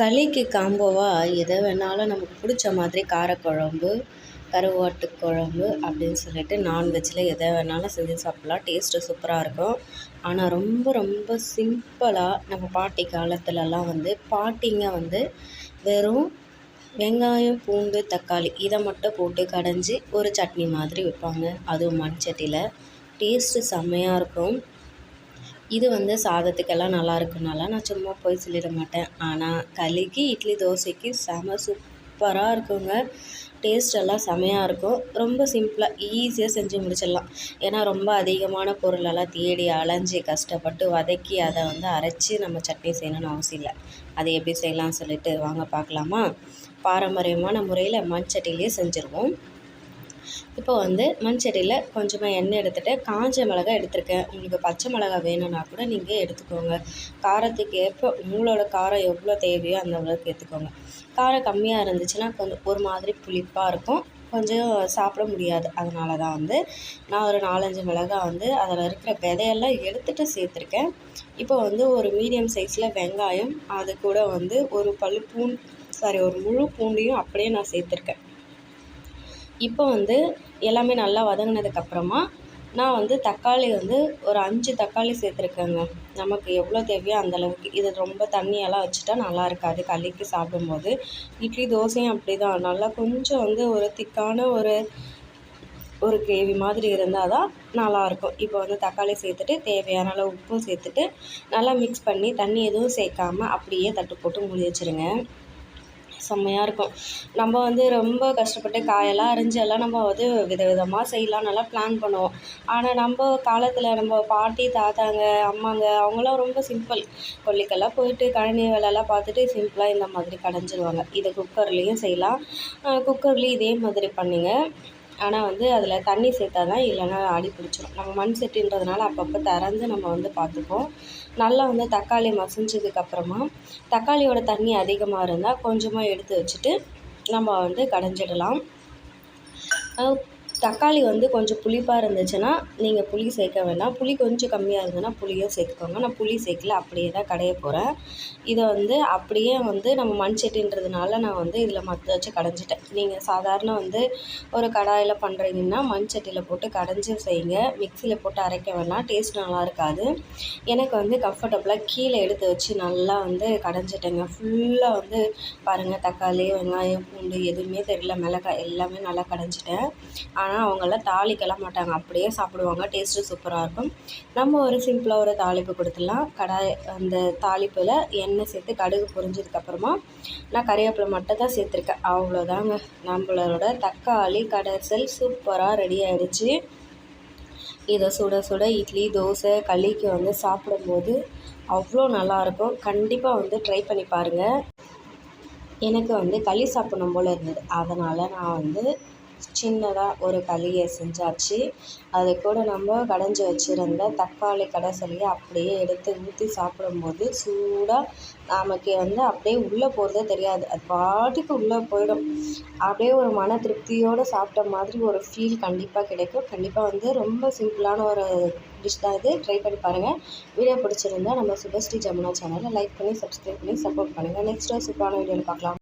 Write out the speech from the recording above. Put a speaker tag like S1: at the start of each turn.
S1: களிக்கு காம்போவாக எதை வேணாலும் நமக்கு பிடிச்ச மாதிரி காரக்குழம்பு கருவாட்டு குழம்பு அப்படின்னு சொல்லிட்டு நான்வெஜ்ஜில் எதை வேணாலும் செஞ்சு சாப்பிட்லாம். டேஸ்ட்டு சூப்பராக இருக்கும். ஆனால் ரொம்ப ரொம்ப சிம்பிளாக நம்ம பாட்டி காலத்துலலாம் வந்து பாட்டிங்க வந்து வெறும் வெங்காயம் பூண்டு தக்காளி இதை மட்டும் போட்டு கடைஞ்சி ஒரு சட்னி மாதிரி வைப்பாங்க. அதுவும் மண் சட்டியில் டேஸ்ட்டு செம்மையாக இருக்கும். இது வந்து சாதத்துக்கெல்லாம் நல்லா இருக்குனால நான் சும்மா போய் சொல்லிட மாட்டேன். ஆனால் களிக்கு இட்லி தோசைக்கு செம சூப்பராக இருக்குங்க. டேஸ்ட் எல்லாம் செமையாக இருக்கும். ரொம்ப சிம்பிளாக ஈஸியாக செஞ்சு முடிச்சிடலாம். ஏன்னா ரொம்ப அதிகமான பொருளெல்லாம் தேடி அலைஞ்சி கஷ்டப்பட்டு வதக்கி அதை வந்து அரைச்சி நம்ம சட்னி செய்யணும்னு அவசியம் இல்லை. அதை எப்படி செய்யலாம்னு சொல்லிட்டு வாங்க பார்க்கலாமா? பாரம்பரியமான முறையில் மண் சட்டிலேயே செஞ்சுருவோம். இப்போ வந்து மண்சட்டியில் கொஞ்சமாக எண்ணெய் எடுத்துகிட்டு காஞ்ச மிளகா எடுத்திருக்கேன். உங்களுக்கு பச்சை மிளகா வேணும்னா கூட நீங்கள் எடுத்துக்கோங்க. காரத்துக்கு ஏற்ப உங்களோட காரம் எவ்வளோ தேவையோ அந்த அளவுக்கு எடுத்துக்கோங்க காரம் கம்மியாக இருந்துச்சுன்னா கொஞ்சம் ஒரு மாதிரி புளிப்பாக இருக்கும். கொஞ்சம் சாப்பிட முடியாது. அதனால தான் வந்து நான் ஒரு நாலஞ்சு மிளகா வந்து அதில் இருக்கிற விதையெல்லாம் எடுத்துகிட்டு சேர்த்துருக்கேன். இப்போ வந்து ஒரு மீடியம் சைஸில் வெங்காயம் அது கூட வந்து ஒரு பல் பூண்டு சாரி ஒரு முழு பூண்டையும் அப்படியே நான் சேர்த்துருக்கேன். இப்போ வந்து எல்லாமே நல்லா வதங்கினதுக்கப்புறமா நான் வந்து தக்காளி வந்து ஒரு அஞ்சு தக்காளி சேர்த்துருக்கேங்க. நமக்கு எவ்வளோ தேவையோ அந்தளவுக்கு இது ரொம்ப தண்ணியெல்லாம் வச்சுட்டா நல்லா இருக்காது. களிக்கு சாப்பிடும்போது. இட்லி தோசையும் அப்படி தான் நல்லா கொஞ்சம் வந்து ஒரு திக்கான ஒரு ஒரு கிரேவி மாதிரி இருந்தால் தான் நல்லாயிருக்கும் இப்போ வந்து தக்காளி சேர்த்துட்டு தேவையான அளவு உப்பும் சேர்த்துட்டு நல்லா மிக்ஸ் பண்ணி தண்ணி எதுவும் சேர்க்காம அப்படியே தட்டு போட்டு மூடி வச்சுருங்க. செம்மையாக இருக்கும். நம்ம வந்து ரொம்ப கஷ்டப்பட்டு காயெல்லாம் அரிஞ்சு எல்லாம் நம்ம வந்து வித விதமாக செய்யலாம் நல்லா பிளான் பண்ணுவோம். ஆனால் நம்ம காலத்தில் நம்ம பாட்டி தாத்தாங்க அம்மாங்க அவங்களாம் ரொம்ப சிம்பிள் கொல்லிக்கெல்லாம் போயிட்டு கழனி வேலைலாம் பார்த்துட்டு சிம்பிளாக இந்த மாதிரி கடைஞ்சிருவாங்க. இதை குக்கர்லேயும் செய்யலாம். குக்கர்லேயும் இதே மாதிரி பண்ணுங்கள் ஆனால் வந்து அதில் தண்ணி சேர்த்தா தான் இல்லைன்னா அடி பிடிச்சிரும். நம்ம மண் சட்டின்றதுனால அப்பப்போ திறந்து நம்ம வந்து பார்த்துப்போம். நல்லா வந்து தக்காளி மசிஞ்சதுக்கப்புறமா தக்காளியோட தண்ணி அதிகமாக இருந்தால் கொஞ்சமாக எடுத்து வச்சுட்டு நம்ம வந்து கடைஞ்சிடலாம். தக்காளி வந்து கொஞ்சம் புளிப்பாக இருந்துச்சுன்னா நீங்கள் புளி சேர்க்க வேண்டாம் புளி கொஞ்சம் கம்மியாக இருந்ததுன்னா புளியும் சேர்த்துக்கோங்க. நான் புளி சேர்க்கல அப்படியே தான் கடைய போகிறேன் இதை வந்து அப்படியே வந்து நம்ம மண் சட்டின்றதுனால நான் வந்து இதில் மற்ற வச்சு கடைஞ்சிட்டேன். நீங்கள் சாதாரண வந்து ஒரு கடாயில் பண்ணுறீங்கன்னா மண் சட்டியில் போட்டு கடைஞ்சி செய்யுங்க. மிக்சியில் போட்டு அரைக்க வேணாம். டேஸ்ட் நல்லா இருக்காது. எனக்கு வந்து கம்ஃபர்டபுளாக கீழே எடுத்து வச்சு நல்லா வந்து கடைஞ்சிட்டேங்க. ஃபுல்லாக வந்து பாருங்கள் தக்காளி வெங்காயம் பூண்டு எதுவுமே தெரியல மிளகாய் எல்லாமே நல்லா கடைஞ்சிட்டேன். ஆனால் அவங்களாம் தாளிக்கலாம் மாட்டாங்க. அப்படியே சாப்பிடுவாங்க. டேஸ்ட்டு சூப்பராக இருக்கும். நம்ம ஒரு சிம்பிளாக ஒரு தாளிப்பு கொடுத்துடலாம். கடாய் அந்த தாளிப்பில் எண்ணெய் சேர்த்து கடுகு பொரிஞ்சதுக்கப்புறமா நான் கறிவேப்பிலை மட்டும் தான் சேர்த்துருக்கேன். அவ்வளோதாங்க. நம்மளோட தக்காளி கடைசல் சூப்பராக ரெடி ஆகிடுச்சு இதை சுட சுட இட்லி தோசை களிக்கு வந்து சாப்பிடும்போது அவ்வளோ நல்லாயிருக்கும் கண்டிப்பாக வந்து ட்ரை பண்ணி பாருங்கள் எனக்கு வந்து களி சாப்பிடணும் போல் இருந்தது. அதனால் நான் வந்து சின்னதாக ஒரு களியை செஞ்சாச்சு. அது கூட நம்ம கடைஞ்சி வச்சுருந்த தக்காளி கடைசலியை அப்படியே எடுத்து ஊற்றி சாப்பிடும்போது சூடாக நமக்கு வந்து அப்படியே உள்ளே போகிறதே தெரியாது. அது பாட்டுக்கு உள்ளே போயிடும். அப்படியே ஒரு மன திருப்தியோடு சாப்பிட்ட மாதிரி ஒரு ஃபீல் கண்டிப்பாக கிடைக்கும். கண்டிப்பாக வந்து ரொம்ப சிம்பிளான ஒரு டிஷ் தான் இது. ட்ரை பண்ணி பாருங்கள் வீடியோ பிடிச்சிருந்தா நம்ம சுபஸ்ரீ ஜமுனா சேனலை லைக் பண்ணி சப்ஸ்கிரைப் பண்ணி சப்போர்ட் பண்ணுங்கள் நெக்ஸ்ட் சூப்பரான வீடியோவில் பார்க்கலாம்.